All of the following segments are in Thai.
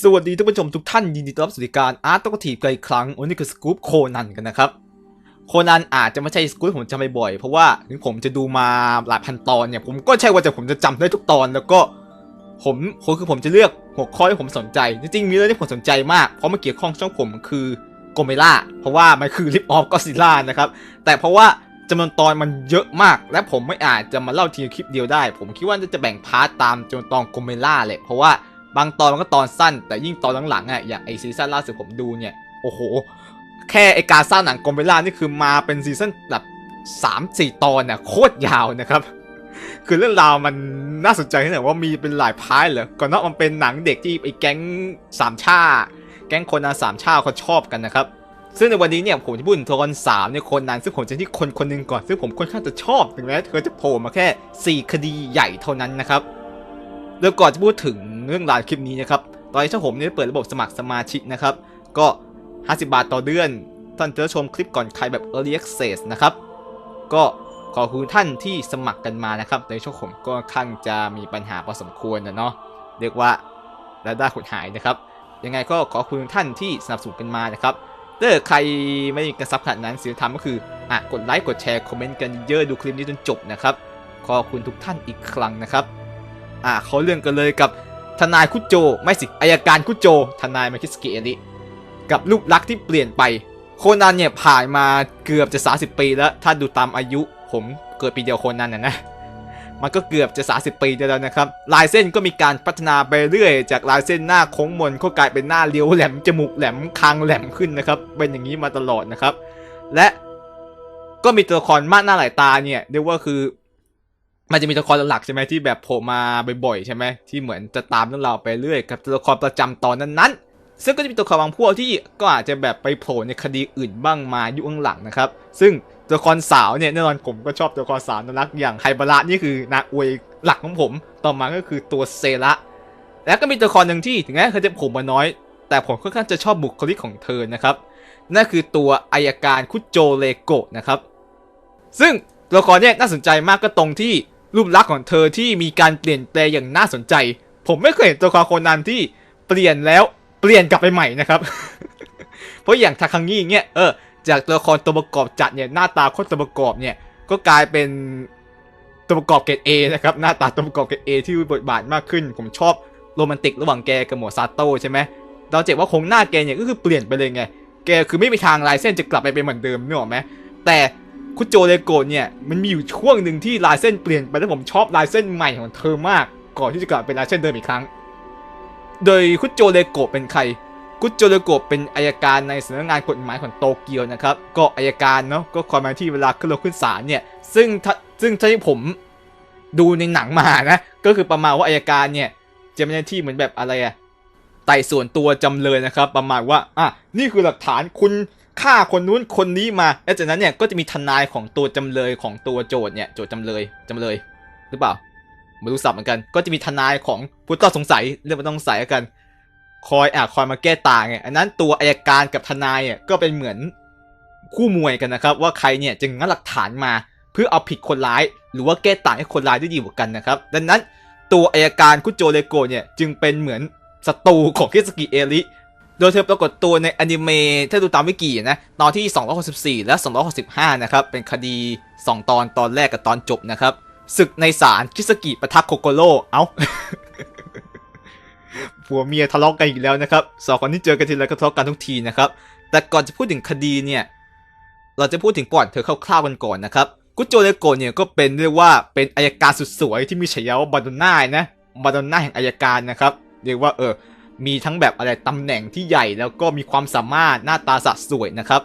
สวัสดีท่านผู้ชมทุกท่านยินดีต้อนรับสู่รายการอาร์ตตกทีบกันอีกครั้งวันนี้คือสกู๊ปโคนันกันนะครับ โคนันอาจจะไม่ใช่สกู๊ปผมจำบ่อยๆเพราะว่าถึงผมจะดูมาหลายพันตอนเนี่ยผมก็ใช่ว่าจะผมจะจำได้ทุกตอนแล้วก็ ผมคือผมจะเลือกหัวข้อที่ผมสนใจ จริงๆมีเรื่องที่ผมสนใจมาก เพราะมันเกี่ยวข้องช่องผมคือโกเมล่าเพราะว่ามันคือลิปออฟก็ซิล่านะครับแต่เพราะว่าจำนวนตอนมันเยอะมาก และผมไม่อาจจะมาเล่าทีคลิปเดียวได้ ผมคิดว่าจะแบ่งพาร์ตตามจำนวนตอนโกเมล่าเลยเพราะว่า บางตอนมันก็ตอนสั้น แต่ยิ่งตอนหลังๆอะอย่างไอซีซั่นล่าสุดผมดูเนี่ย โอ้โห แค่ไอการสร้างหนังโกเมล่านี่คือมาเป็นซีซั่นแบบสามสี่ตอนน่ะโคตรยาวนะครับ คือเรื่องราวมันน่าสนใจที่ไหนว่ามีเป็นหลายพาร์ทเหรอก่อนหน้ามันเป็นหนังเด็กที่ไอแก๊งสามชาแก๊งคนนาสามชาเขาชอบกันนะครับซึ่งในวันนี้เนี่ยผมจะพูดถึงตัวละครสามเนี่ยคนนั้นซึ่งผมจะที่คนคนหนึ่งก่อน ซึ่งผมค่อนข้างจะชอบถึงแม้เธอจะโผล่มาแค่ 4 คดีใหญ่เท่านั้นนะครับ แล้วก่อนจะพูดถึงเรื่องราวคลิปนี้นะครับ ตอนนี้ช่องผมเนี่ยเปิดระบบสมัครสมาชิกนะครับ ก็ 50 บาทต่อเดือน ท่านจะชมคลิปก่อนใครแบบ Early Access นะครับ ก็ขอบคุณท่านที่สมัครกันมานะครับ ในช่วงผมก็ค่อนข้างจะมีปัญหาพอสมควรนะเนาะ เรียกว่ารายได้หดหายนะครับ ยังไงก็ขอบคุณท่านที่สนับสนุนกันมานะครับถ้าใครไม่มีกระซับขนาดนั้นสิ่งที่ทำก็คืออะกดไลค์ กดแชร์ คอมเมนต์กันเยอะดูคลิปนี้จนจบนะครับ ขอบคุณทุกท่านอีกครั้งนะครับ อะเขาเรื่องกันเลยกับทนายคุโจไม่สิอายการคุโจ ทนายมาคิสกิเอริกับรูปลักษณ์ที่เปลี่ยนไปโคนันเนี่ยผ่านมาเกือบจะ 30 ปีแล้ว ถ้าดูตามอายุผมเกิดปีเดียวโคนันนะนะมันก็เกือบจะ 30 ปีแล้วนะครับ ลายเส้นก็มีการพัฒนาไปเรื่อย จากลายเส้นหน้าโค้งมนก็กลายเป็นหน้าเลี้ยวแหลมจมูกแหลมคางแหลมขึ้นนะครับ เป็นอย่างนี้มาตลอดนะครับ และก็มีตัวละครมากหน้าหลายตาเนี่ยเรียกว่าคือ มันจะมีตัวละครหลักใช่ไหมที่แบบโผล่มาบ่อยๆใช่ไหมที่เหมือนจะตามเรื่องราวไปเรื่อยกับตัวละครประจำตอนนั้นๆ ซึ่งก็จะมีตัวละครบางพวกที่ก็อาจจะแบบไปโผล่ในคดีอื่นบ้างมายุคข้างหลังนะครับ ซึ่งตัวละครสาวเนี่ยแน่นอนผมก็ชอบตัวละครสาวน่ารักอย่างไฮบาระนี่คือนางอวยหลักของผม ต่อมาก็คือตัวเซระแล้วก็มีตัวละครหนึ่งที่ถึงแม้เธอจะโผล่มาน้อย แต่ผมค่อนข้างจะชอบบุคลิกของเธอนะครับนั่นคือตัวอายการคุโจเลโกะนะครับ ซึ่งตัวละครเนี่ยน่าสนใจมากก็ตรงที่ รูปลักษณ์ของเธอที่มีการเปลี่ยนแปลงอย่างน่าสนใจ ผมไม่เคยเห็นตัวละครคนนั้นที่เปลี่ยนแล้วเปลี่ยนกลับไปใหม่นะครับ เพราะอย่างทาคังงี้เนี่ยเออจากตัวละครตัวประกอบจัดเนี่ยหน้าตาโคตรตัวประกอบเนี่ยก็กลายเป็นตัวประกอบเกรดเอนะครับหน้าตาตัวประกอบเกรดเอที่มีบทบาทมากขึ้น ผมชอบโรแมนติกระหว่างแกกับหมวดซาโต้ใช่ไหมเราเจ็บว่าคงหน้าแกเนี่ยก็คือเปลี่ยนไปเลยไง แกคือไม่มีทางลายเส้นจะกลับไปเป็นเหมือนเดิมนึกออกไหมแต่ คุโจเลโกะเนี่ยมันมีอยู่ช่วงหนึ่งที่ลายเส้นเปลี่ยนไปแล้วผมชอบลายเส้นใหม่ของเธอมากก่อนที่จะกลับเป็นลายเส้นเดิมอีกครั้ง โดยคุโจเลโกะเป็นใครคุโจเลโกะเป็นอายการในสำนักงานกฎหมายของโตเกียวนะครับ ก็อายการเนาะก็คอยมาที่เวลาขึ้นรถขึ้นศาลเนี่ยซึ่งถ้าซึ่งที่ผมดูในหนังมานะ ก็คือประมาณว่าอายการเนี่ยจะไม่ใช่ที่เหมือนแบบอะไรอะไต่ส่วนตัวจำเลยนะครับ ประมาณว่าอะนี่คือหลักฐานคุณ ฆ่าคนนู้นคนนี้มา แล้วจากนั้นเนี่ยก็จะมีทนายของตัวจำเลยของตัวโจทย์เนี่ยโจทย์จำเลยจำเลย หรือเปล่าไม่รู้สับเหมือนกัน ก็จะมีทนายของผู้ต้องสงสัยเรื่องผู้ต้องสงสัยกัน คอยอะคอยมาแก้ต่างไงอันนั้นตัวอายการกับทนายอะก็เป็นเหมือนคู่มวยกันนะครับ ว่าใครเนี่ยจะงัดหลักฐานมา เพื่อเอาผิดคนร้าย หรือว่าแก้ต่างให้คนร้ายได้ดีกว่ากันนะครับ ดังนั้นตัวอายการคุโจเลโกเนี่ยจึงเป็นเหมือนศัตรูของเคสกิเอริ โดยเธอปรากฏตัวในอนิเมะถ้าดูตามวิกินะ ตอนที่ 264 และ 265 นะครับ เป็นคดี 2 ตอนตอนแรกกับตอนจบนะครับศึกในศาลคิสกิปะทะโคโกโร่เอ้าผัวเมียทะเลาะกันอีกแล้วนะครับสองคนที่เจอกันทีไรก็ทะเลาะกันทุกทีนะครับ แต่ก่อนจะพูดถึงคดีเนี่ย เราจะพูดถึงก่อนเธอคร่าวๆกันก่อนนะครับ กุโจเลโกเนี่ยก็เป็นเรียกว่าเป็นอายการสุดสวยที่มีฉายาว่าบาดอนน่านะบาดอนน่าแห่งอายการนะครับ เรียกว่าเออ มีทั้งแบบอะไรตำแหน่งที่ใหญ่แล้วก็มีความสามารถหน้าตาสะสวยนะครับ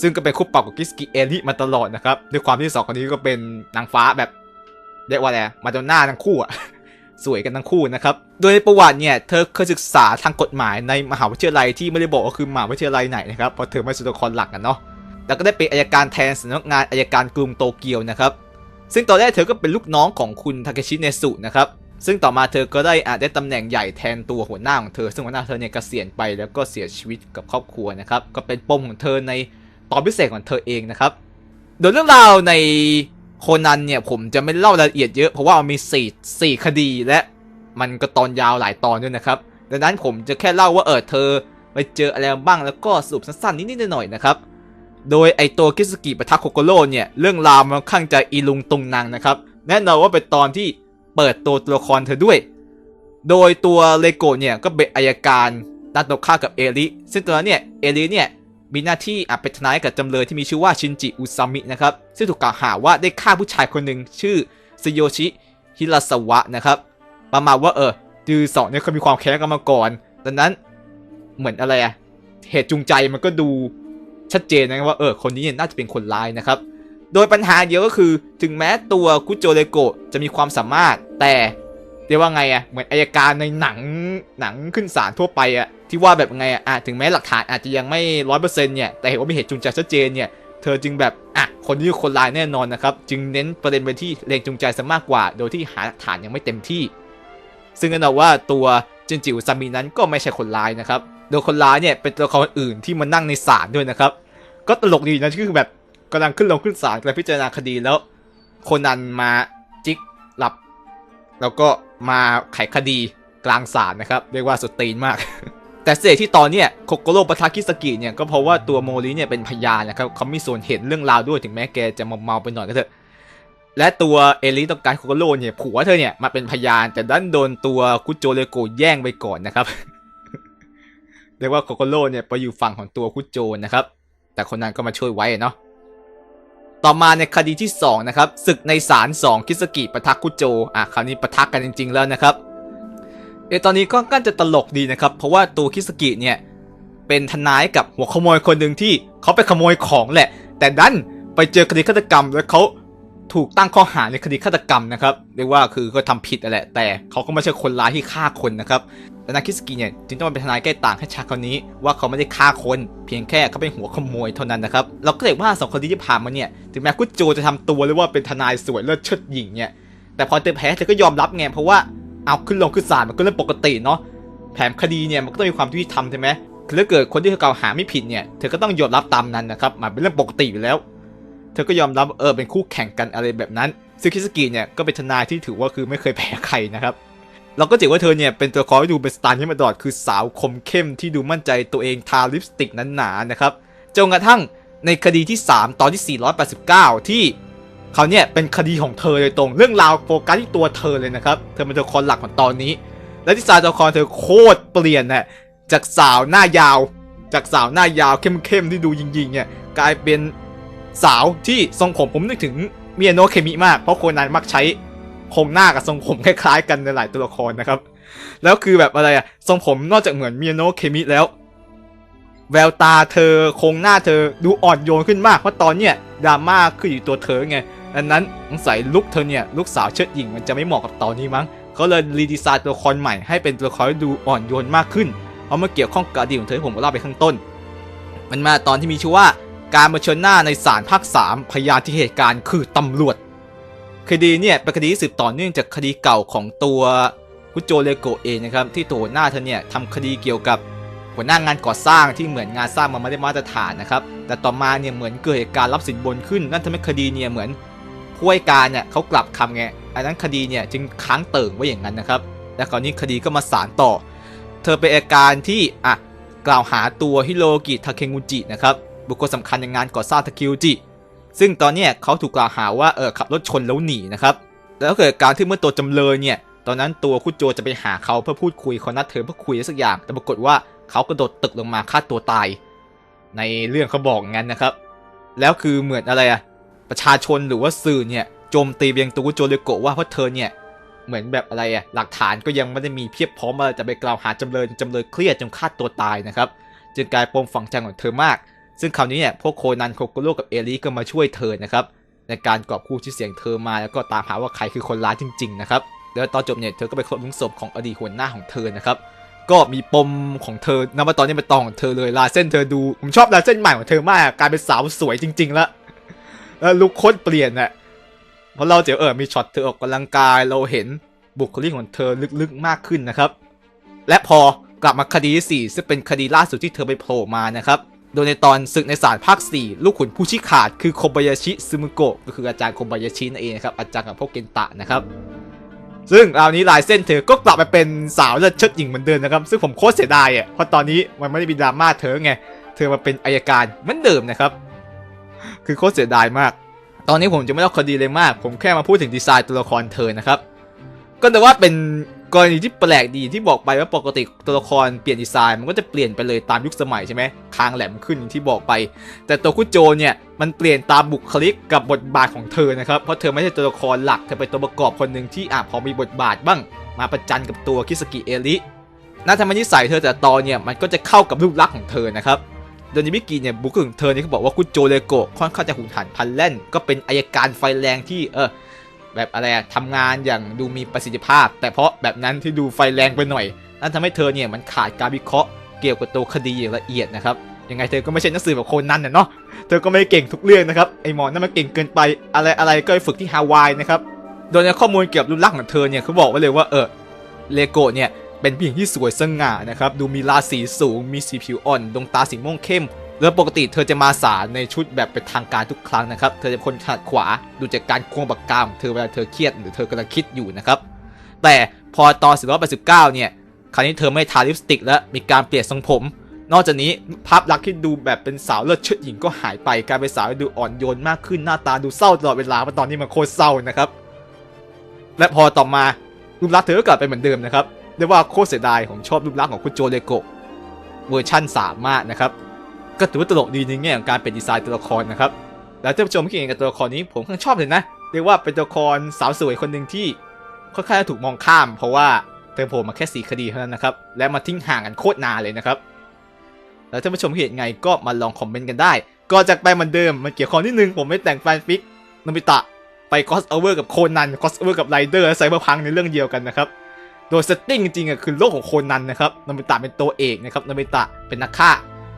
ซึ่งก็เป็นคู่ปรับกับกิสกิเอริมาตลอดนะครับด้วยความที่สองคนนี้ก็เป็นนางฟ้าแบบเรียกว่าอะไรมาดอนน่าทั้งคู่อะสวยกันทั้งคู่นะครับ โดยในประวัติเนี่ยเธอเคยศึกษาทางกฎหมายในมหาวิทยาลัยที่ไม่ได้บอกว่าคือมหาวิทยาลัยไหนนะครับเพราะเธอไม่ใช่ตัวครหลักกันเนาะแล้วก็ได้เป็นอายการแทนสำนักงานอายการกรุงโตเกียวนะครับ ซึ่งตอนแรกเธอก็เป็นลูกน้องของคุณทาเคชิเนสุนะครับ ซึ่งต่อมาเธอก็ได้อาจได้ตำแหน่งใหญ่แทนตัวหัวหน้าของเธอ ซึ่งหัวหน้าเธอเนี่ยเกษียณไปแล้วก็เสียชีวิตกับครอบครัวนะครับ ก็เป็นปมของเธอในตอนพิเศษของเธอเองนะครับ โดยเรื่องราวในโคนันเนี่ยผมจะไม่เล่ารายละเอียดเยอะเพราะว่ามันมีสี่สี่คดีและมันก็ตอนยาวหลายตอนด้วยนะครับ ดังนั้นผมจะแค่เล่าว่าเออเธอไปเจออะไรบ้างแล้วก็สรุปสั้นๆนิดๆหน่อยๆนะครับ โดยไอตัวคิสกิปะทะโคโกโร่เนี่ยเรื่องราวมันค่อนข้างจะอีลุงตุงนางนะครับ แน่นอนว่าเป็นตอนที่ เปิดตัวตัวละครเธอด้วย โดยตัวเลโกะเนี่ยก็เป็นอายการนัดตกฆ่ากับเอริซึ่งตอนนั้นเนี่ยเอริเนี่ยมีหน้าที่อะเป็นทนายกับจำเลยที่มีชื่อว่าชินจิอุซามินะครับซึ่งถูกกล่าวหาว่าได้ฆ่าผู้ชายคนหนึ่งชื่อซโยชิฮิราสวะนะครับประมาณว่าเออจือสองเนี่ยเขามีความแค้นกันมาก่อนดังนั้นเหมือนอะไรอะเหตุจูงใจมันก็ดูชัดเจนนะว่าเออคนนี้เนี่ยน่าจะเป็นคนร้ายนะครับ โดยปัญหาเดียวก็คือ ถึงแม้ตัวคุโจเลโกะจะมีความสามารถ แต่เรียกว่าไงอะเหมือนอายการในหนังหนังขึ้นศาลทั่วไปอะที่ว่าแบบไงอะอะถึงแม้หลักฐานอาจจะยังไม่ร้อยเปอร์เซ็นต์เนี่ยแต่เห็นว่ามีเหตุจูงใจชัดเจนเนี่ยเธอจึงแบบอะคนนี้คือคนร้ายแน่นอนนะครับ จึงเน้นประเด็นไปที่แรงจูงใจซะมากกว่า โดยที่หาหลักฐานยังไม่เต็มที่ ซึ่งแน่นอนว่าตัวจินจิวซามินั้นก็ไม่ใช่คนร้ายนะครับโดยคนร้ายเนี่ยเป็นตัวละครอื่นที่มานั่งในศาลด้วยนะครับ ก็ตลกดีนะคือแบบ กำลังขึ้นลงขึ้นศาลกำลังพิจารณาคดีแล้ว โคนันมาจิกหลับ แล้วก็มาไขคดีกลางศาลนะครับ เรียกว่าสุดตีนมาก แต่เสียที่ตอนเนี้ยโคโกโร่ปะทาคิสกิเนี่ยก็เพราะว่าตัวโมริเนี่ยเป็นพยานนะครับเขามีส่วนเห็นเรื่องราวด้วยถึงแม้แกจะเมาๆไปหน่อยก็เถอะและตัวเอลิต้องการโคโกโร่เนี่ยผัวเธอเนี่ยมาเป็นพยานแต่ดันโดนตัวคุโจเลโกแย่งไปก่อนนะครับเรียกว่าโคโกโร่เนี่ยไปอยู่ฝั่งของตัวคุโจนะครับ แต่คนนั้นก็มาช่วยไว้เนาะ ต่อมาในคดีที่2นะครับศึกในศาล2คิสกิปะทะคุโจอะคราวนี้ปะทะกกันจริง ๆ แล้วนะครับเอตอนนี้ก็ก็จะตลกดีนะครับ เพราะว่าตัวคิสกิเนี่ยเป็นทนายกับหัวขโมยคนหนึ่งที่เขาไปขโมยของแหละ แต่ดันไปเจอคดีฆาตกรรม แล้วเขาถูกตั้งข้อหาในคดีฆาตกรรมนะครับเรียกว่าคือก็ทำผิดอะแหละ แต่เขาก็ไม่ใช่คนร้ายที่ฆ่าคนนะครับ แต่นาคิสกิเนี่ยจึงต้องมาเป็นทนายแก้ต่างให้ชาคนนี้ ว่าเขาไม่ได้ฆ่าคนเพียงแค่เขาเป็นหัวขโมยเท่านั้นนะครับเราก็เลยว่าสองคดีที่ผ่านมาเนี่ยถึงแม้กุจโจจะทำตัวเลยว่าเป็นทนายสวยเลิศเชิดหญิงเนี่ยแต่พอเธอแพ้เธอก็ยอมรับไงเพราะว่าเอาขึ้นลงขึ้นศาลมันก็เรื่องปกติเนาะแถมคดีเนี่ยมันก็ต้องมีความยุติธรรมใช่ไหมคือถ้าเกิดคนที่เธอกล่าวหาไม่ผิดเนี่ยเธอก็ต้องยอมรับตามนั้นนะครับมันเป็นเรื่องปกติอยู่แล้ว เธอก็ยอมรับเออเป็นคู่แข่งกันอะไรแบบนั้นซึ่งคิสกิเนี่ยก็เป็นทนายที่ถือว่าคือไม่เคยแพ้ใครนะครับ เราก็เจอว่าเธอเนี่ยเป็นตัวละครที่ดูเป็นสไตล์ที่มาตลอดคือสาวคมเข้มที่ดูมั่นใจตัวเองทาลิปสติกนั้นหนาๆนะครับจนกระทั่งในคดีที่ 3 ตอนที่ 489 ที่เขาเนี่ยเป็นคดีของเธอโดยตรง เรื่องราวโฟกัสที่ตัวเธอเลยนะครับ เธอเป็นตัวละครหลักของตอนนี้ และที่สายตัวละครเธอโคตรเปลี่ยนนะจากสาวหน้ายาว จากสาวหน้ายาวเข้มๆที่ดูยิงๆเนี่ยกลายเป็นสาวที่ทรงผมผมนึกถึงเมียโนเคมิมากเพราะคนนั้นมักใช้ โครงหน้ากับทรงผมคล้ายๆ กันในหลายตัวละครนะครับ แล้วคือแบบอะไรอะทรงผมนอกจากเหมือนเมียโนะเคมิแล้ว แววตาเธอโครงหน้าเธอดูอ่อนโยนขึ้นมากเพราะตอนเนี้ยดราม่าคืออยู่ตัวเธอไงดังนั้นสงสัยลุคเธอเนี่ยลูกสาวเชิดหญิงมันจะไม่เหมาะกับตอนนี้มั้งเขาเลยรีดีไซน์ตัวละครใหม่ให้เป็นตัวละครดูอ่อนโยนมากขึ้นเพราะมันเกี่ยวข้องกับอดีตของเธอที่ผมเล่าไปข้างต้น มันมาตอนที่มีชื่อว่าการมาเชิญหน้าในศาลภาค 3 พยานที่เหตุการณ์คือตำรวจ คดีเนี่ยเป็นคดีที่สืบต่อเนื่องจากคดีเก่าของตัวคุโจเลโกเองนะครับที่ตัวหน้าเธอเนี่ยทำคดีเกี่ยวกับหัวหน้างานก่อสร้างที่เหมือนงานสร้างมันไม่ได้มาตรฐานนะครับ แต่ต่อมาเนี่ยเหมือนเกิดเหตุการณ์รับสินบนขึ้น นั่นทำให้คดีเนี่ยเหมือนผู้ให้การเนี่ยเขากลับคำไงอันนั้นคดีเนี่ยจึงค้างเติ่งไว้อย่างนั้นนะครับ และคราวนี้คดีก็มาศาลต่อ เธอเป็นอาการที่อะกล่าวหาตัวฮิโรกิทาเคงุจินะครับบุคคลสำคัญในงานก่อสร้างทาคิวจิ ซึ่งตอนเนี้ยเขาถูกกล่าวหาว่าเออขับรถชนแล้วหนีนะครับแล้วเกิดการที่เมื่อตัวจำเลยเนี่ยตอนนั้นตัวคุโจจะไปหาเขาเพื่อพูดคุยเขานัดเธอเพื่อคุยอะไรสักอย่าง แต่ปรากฏว่าเขากระโดดตึกลงมาฆ่าตัวตาย ในเรื่องเขาบอกงั้นนะครับ แล้วคือเหมือนอะไรอะประชาชนหรือว่าสื่อเนี่ยโจมตีไปยังตัวคุโจเลโกะว่าเพราะเธอเนี่ยเหมือนแบบอะไรอะหลักฐานก็ยังไม่ได้มีเพียบพร้อมอะไรจะไปกล่าวหาจำเลยจำเลยเครียดจนฆ่าตัวตายนะครับ จึงกลายปมฝังใจของเธอมาก ซึ่งคราวนี้เนี่ยพวกโคนันโคโกโร่กับเอริก็มาช่วยเธอนะครับในการกอบกู้ชื่อเสียงเธอมาแล้วก็ตามหาว่าใครคือคนร้ายจริงๆนะครับแล้วตอนจบเนี่ยเธอก็ไปค้นพบศพของอดีตหัวหน้าของเธอนะครับก็มีปมของเธอนับว่าตอนนี้เป็นตอนของเธอเลยลายเส้นเธอดูผมชอบลายเส้นใหม่ของเธอมากกลายเป็นสาวสวยจริง ๆ แล้วแล้วลุคโคตรเปลี่ยนนะเพราะเราเจอเออมีช็อตเธอออกกำลังกายเราเห็นบุคลิกของเธอลึกๆมากขึ้นนะครับ และพอกลับมาคดีที่สี่ซึ่งเป็นคดีล่าสุดที่เธอไปโผล่มานะครับ โดยในตอนศึกในศาลภาค 4 ลูกขุนผู้ชี้ขาดคือโคบายาชิซึมุโกะก็คืออาจารย์โคบายาชินั่นเองนะครับอาจารย์กับพวกเกนตะนะครับซึ่งราวนี้ลายเส้นเธอก็กลับมาเป็นสาวเลือดเชิดหญิงเหมือนเดิมนะครับ ซึ่งผมโคตรเสียดายอะเพราะตอนนี้มันไม่ได้มีดราม่าเธอไง เธอมาเป็นอายการเหมือนเดิมนะครับ คือโคตรเสียดายมาก ตอนนี้ผมจะไม่เล่าคดีเลยมาก ผมแค่มาพูดถึงดีไซน์ตัวละครเธอนะครับ ก็แต่ว่าเป็น กรณีที่แปลกดีที่บอกไปว่าปกติตัวละครเปลี่ยนดีไซน์มันก็จะเปลี่ยนไปเลยตามยุคสมัยใช่ไหมคางแหลมขึ้นอย่างที่บอกไป แต่ตัวคุโจเนี่ยมันเปลี่ยนตามบุคลิกกับบทบาทของเธอนะครับเพราะเธอไม่ใช่ตัวละครหลักเธอเป็นตัวประกอบคนหนึ่งที่อาจพอมีบทบาทบ้าง มาประจันกับตัวคิสกิเอริน่าทำให้นิสัยเธอแต่ตอนเนี่ยมันก็จะเข้ากับรูปลักษณ์ของเธอนะครับโดยในวิกิเนี่ยบุคลิกของเธอเนี่ยเขาบอกว่าคุโจเลโกค่อนข้างจะหุนหันพันแล่น ก็เป็นอายการไฟแรงที่เออ แบบอะไรอะทำงานอย่างดูมีประสิทธิภาพ แต่เพราะแบบนั้นที่ดูไฟแรงไปหน่อยนั่นทำให้เธอเนี่ยมันขาดการวิเคราะห์เกี่ยวกับตัวคดีอย่างละเอียดนะครับยังไงเธอก็ไม่ใช่นักสืบแบบโคนนั้นน่ะเนาะเธอก็ไม่เก่งทุกเรื่องนะครับไอหมอนั่นมันเก่งเกินไปอะไรอะไรก็ไปฝึกที่ฮาวายนะครับโดยในข้อมูลเกี่ยวกับรูปลักษณ์ของเธอเนี่ยเขาบอกไว้เลยว่าเออเลโกะเนี่ยเป็นผู้หญิงที่สวยสง่านะครับดูมีราศีสูงมีสีผิวอ่อนดวงตาสีม่วงเข้ม แล้วปกติเธอจะมาศาลในชุดแบบเป็นทางการทุกครั้งนะครับ เธอจะเป็นคนขัดขวาดูจากการควงปากกาของเธอเวลาเธอเครียดหรือเธอกำลังคิดอยู่นะครับ แต่พอตอน489 เนี่ย คราวนี้เธอไม่ทาลิปสติกแล้วมีการเปลี่ยนทรงผม นอกจากนี้ภาพลักษณ์ที่ดูแบบเป็นสาวเลือดเชิดหญิงก็หายไปกลายเป็นสาวที่ดูอ่อนโยนมากขึ้นหน้าตาดูเศร้าตลอดเวลาเพราะตอนนี้มันโคตรเศร้านะครับ และพอต่อมารูปลักษณ์เธอก็กลับไปเหมือนเดิมนะครับเรียกว่าโคตรเสียดายผมชอบรูปลักษณ์ของคุณโจเลโกะเวอร์ชั่น3มากนะครับ ก็ถือว่าตลกดีในแง่ของการเป็นดีไซน์ตัวละครนะครับ แล้วท่านผู้ชมคิดยังไงกับตัวละครนี้ผมค่อนข้างชอบเลยนะ เรียกว่าเป็นตัวละครสาวสวยคนหนึ่งที่ค่อนข้างจะถูกมองข้าม เพราะว่าเธอโผล่มาแค่สีคดีเท่านั้นนะครับ และมาทิ้งห่างกันโคตรนานเลยนะครับ แล้วท่านผู้ชมคิดเห็นไงก็มาลองคอมเมนต์กันได้ ก็จากไปเหมือนเดิมมันเกี่ยวข้องนิดนึงผมไม่แต่งแฟนฟิกนบิตะไปคอสโอเวอร์กับโคนันคอสโอเวอร์กับไรเดอร์และไซเบอร์พังในเรื่องเดียวกันนะครับโดยเซตติ้งจริงๆอะคือโลกของโคนันนะครับนบิตะเป็นตัวเอกนะครับนบิตะเป็นนักฆ่า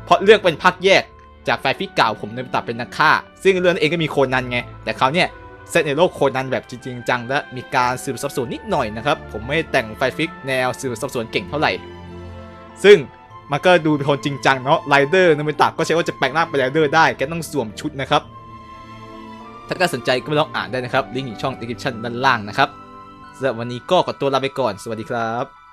เพราะเรื่องเป็นภาคแยกจากแฟนฟิกเก่าผมนบิตะเป็นนักฆ่า ซึ่งเรื่องนั้เองก็มีโคนันไง แต่เขาวเนี่ยเซตในโลกโคนันแบบจริงจังและมีการสืบสอบสวนนิดหน่อยนะครับ ผมไม่แต่งแฟนฟิกแนวสืบสอบสวนเก่งเท่าไหร่ ซึ่งมันก็ดูเป็นคนจริงจังเนาะไรเดอร์นบิตะก็ใช้ว่าจะแปลงร่างเป็นไรเดอร์ได้แกต้องสวมชุดนะครับ ถ้าใครสนใจก็ไปลองอ่านได้นะครับลิงก์อยู่ช่อง description ด้านล่างนะครับสำหรับวันนี้ก็ขอตัวลาไปก่อนสวัสดีครับ